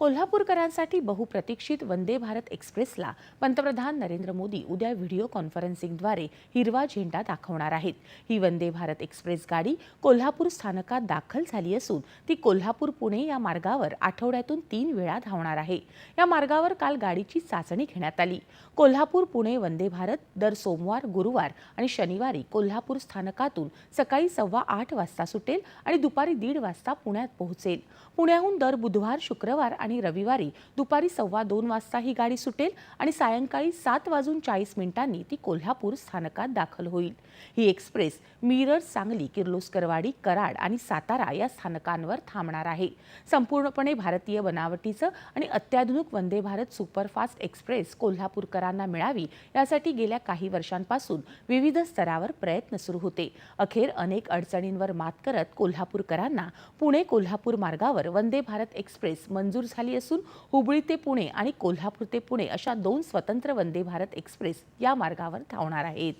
कोल्हापूरकरांसाठी बहुप्रतीक्षित वंदे भारत एक्सप्रेसला पंतप्रधान नरेंद्र मोदी उद्या व्हिडिओ कॉन्फरन्सिंगद्वारे हिरवा झेंडा दाखवणार आहेत. ही वंदे भारत एक्सप्रेस गाडी कोल्हापूर स्थानकात दाखल झाली असून ती कोल्हापूर पुणे या मार्गावर आठवड्यातून तीन वेळा धावणार आहे. या मार्गावर काल गाडीची चाचणी घेण्यात आली. कोल्हापूर पुणे वंदे भारत दर सोमवार गुरुवार आणि शनिवारी कोल्हापूर स्थानकातून सकाळी सव्वा आठ वाजता सुटेल आणि दुपारी दीड वाजता पुण्यात पोहोचेल. पुण्याहून दर बुधवार शुक्रवार आणि रविवारी दुपारी सव्वा दोन वाजता ही गाडी सुटेल आणि सायंकाळी सात वाजून चाळीस मिनिटांनी ती कोल्हापूर स्थानकात दाखल होईल. ही एक्सप्रेस मिरज सांगली किर्लोस्करवाडी कराड आणि सातारा या स्थानकांवर थांबणार आहे. संपूर्णपणे भारतीय बनावटीचं आणि अत्याधुनिक वंदे भारत सुपरफास्ट एक्सप्रेस कोल्हापूरकरांना मिळावी यासाठी गेल्या काही वर्षांपासून विविध स्तरावर प्रयत्न सुरू होते. अखेर अनेक अडचणींवर मात करत कोल्हापूरकरांना पुणे कोल्हापूर मार्गावर वंदे भारत एक्सप्रेस मंजूर झाली असून हुबळी ते पुणे आणि कोल्हापूर ते पुणे अशा दोन स्वतंत्र वंदे भारत एक्सप्रेस या मार्गावर धावणार आहेत.